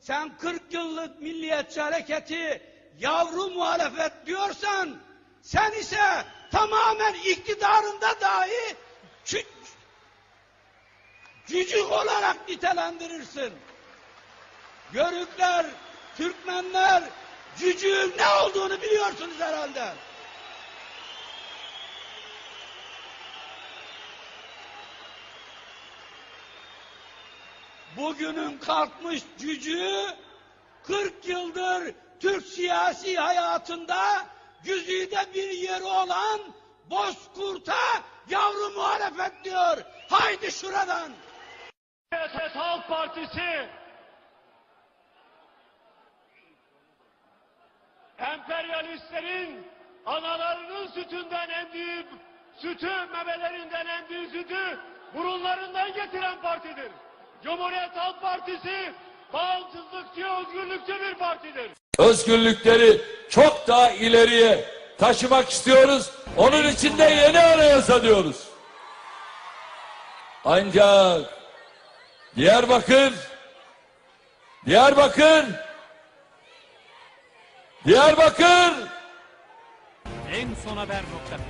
Sen 40 yıllık milliyetçi hareketi yavru muhalefet diyorsan sen ise tamamen iktidarında dahi cücük olarak nitelendirirsin. Yörükler, Türkmenler cücüğün ne olduğunu biliyorsunuz herhalde. Bugünün kalkmış cücüğü 40 yıldır Türk siyasi hayatında güzide bir yeri olan Bozkurt'a yavru muhalefet diyor. Haydi şuradan. Siyaset Halk Partisi emperyalistlerin analarının sütünden emdiği sütü, memelerinden emdiği sütü burunlarından getiren partidir. Cumhuriyet Halk Partisi bağımsızlıkçı, özgürlükçü bir partidir. özgürlükleri çok daha ileriye taşımak istiyoruz. Onun için de yeni anayasa diyoruz. Ancak Diyarbakır, Diyarbakır, Diyarbakır en son haber.com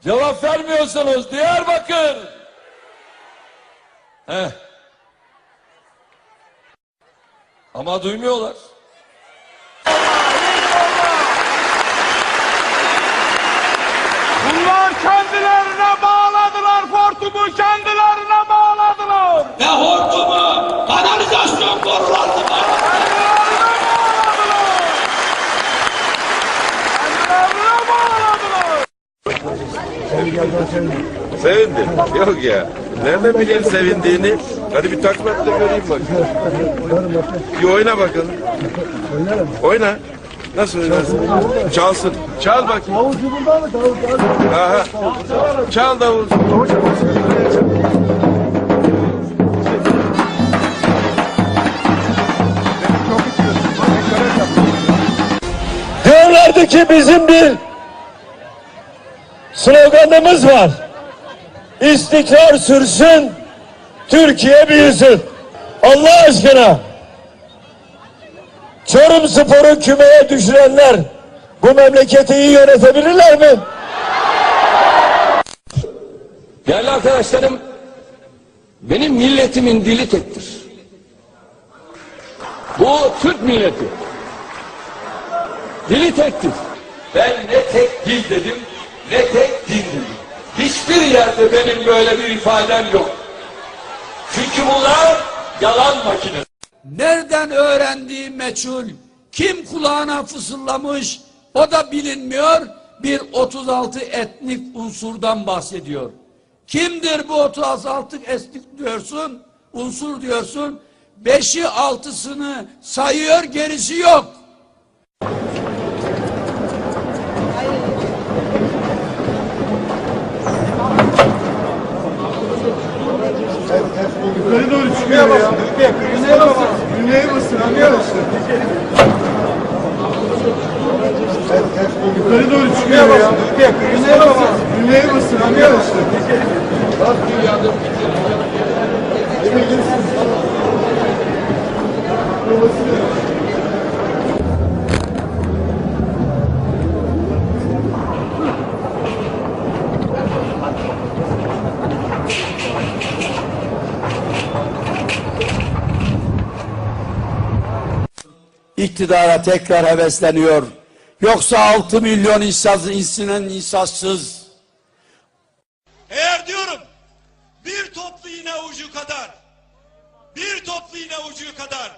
cevap vermiyorsunuz Diyarbakır. Heh. Ama duymuyorlar. Bunlar kendilerine bağladılar hortumu kendilerine bağladılar. Ve hortumu kanalizasyon borularını Kendilerine bağladılar. Sevindim. Yok ya. Nereden bileyim sevindiğini? Hadi bir takla da göreyim bak. Bir oyna bakalım. Oyna. Nasıl oynarsın? Çalsın. Çal bakayım. Davulcu burada mı? Davulcu. Aha. Çal davulcu. Diyorlardı ki bizim bir sloganımız var. İstikrar sürsün, Türkiye büyüsün. Allah aşkına Çorum Spor'u kümeye düşürenler bu memleketi iyi yönetebilirler mi? Değerli arkadaşlarım, benim milletimin dili tektir. Bu Türk milleti. Dili tektir. Ben ne tek dil dedim, ne tek din dedim. Hiçbir yerde benim böyle bir ifadem yok. Çünkü bunlar yalan makinesi. Nereden öğrendiği meçhul, kim kulağına fısıldamış o da bilinmiyor. Bir 36 etnik unsurdan bahsediyor. Kimdir bu 36 etnik diyorsun, unsur diyorsun. Beşi altısını sayıyor gerisi yok. Basın arkadaşlar. iktidara tekrar hevesleniyor. Yoksa 6 milyon insaz, insinen insansız. Eğer diyorum bir toplu iğne ucu kadar bir toplu iğne ucu kadar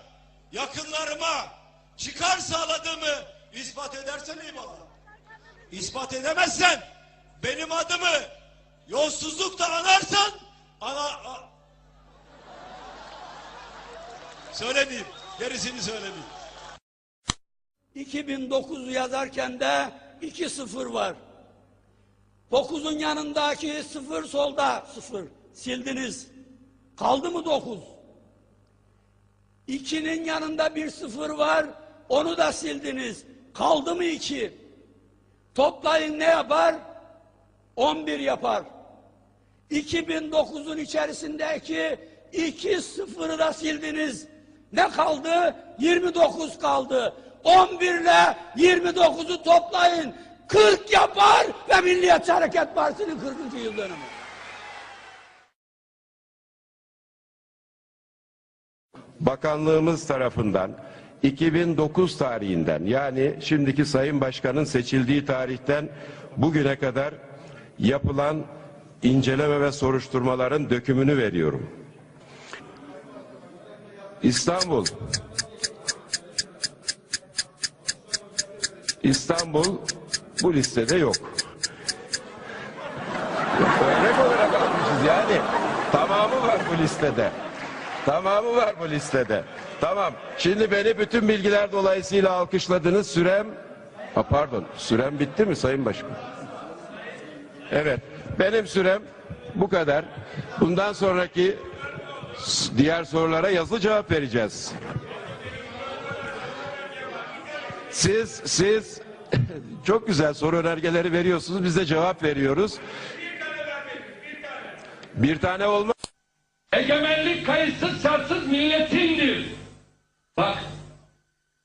yakınlarıma çıkar sağladığımı ispat edersen eyvallah. İspat edemezsen benim adımı yolsuzlukla anarsan ana a- söylemeyeyim. Gerisini söylemeyeyim. 2009'u yazarken de 2-0 var. 9'un yanındaki 0 solda 0. Sildiniz. Kaldı mı 9? 2'nin yanında bir 0 var. Onu da sildiniz. Kaldı mı 2? Toplayın ne yapar? 11 yapar. 2009'un içerisindeki 2 sıfırı da sildiniz. Ne kaldı? 29 kaldı. 11 ile 29'u toplayın. 40 yapar ve Milliyetçi Hareket Partisi'nin 40. yıl dönümü. Bakanlığımız tarafından 2009 tarihinden yani şimdiki Sayın Başkan'ın seçildiği tarihten bugüne kadar yapılan inceleme ve soruşturmaların dökümünü veriyorum. İstanbul İstanbul bu listede yok. Örnek olarak almışız yani. Tamamı var bu listede. Tamamı var bu listede. Tamam. Şimdi beni bütün bilgiler dolayısıyla alkışladınız. Sürem... Ha, pardon. Sürem bitti mi Sayın Başkan? Evet. Benim sürem bu kadar. Bundan sonraki diğer sorulara yazılı cevap vereceğiz. Siz, siz çok güzel soru önergeleri veriyorsunuz. Biz de cevap veriyoruz. Bir tane olmaz. Egemenlik kayıtsız şartsız milletindir. Bak,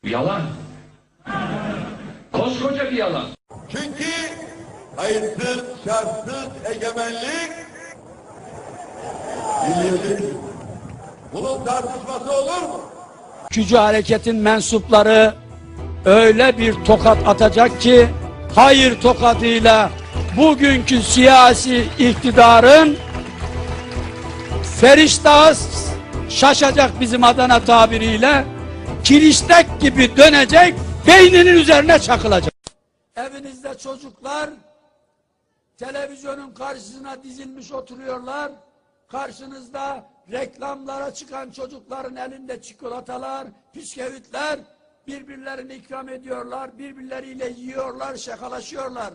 yalan. Koskoca bir yalan. Çünkü kayıtsız, şartsız egemenlik milletin. Bunun tartışması olur mu? Gücü hareketin mensupları öyle bir tokat atacak ki hayır tokadıyla bugünkü siyasi iktidarın feriştahı şaşacak bizim Adana tabiriyle kiriştek gibi dönecek beyninin üzerine çakılacak. Evinizde çocuklar televizyonun karşısına dizilmiş oturuyorlar. Karşınızda reklamlara çıkan çocukların elinde çikolatalar, bisküvitler birbirlerine ikram ediyorlar, birbirleriyle yiyorlar, şakalaşıyorlar.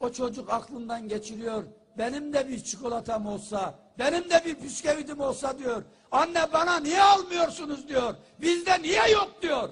O çocuk aklından geçiriyor. Benim de bir çikolatam olsa, benim de bir bisküvitim olsa diyor. Anne bana niye almıyorsunuz diyor. Bizde niye yok diyor.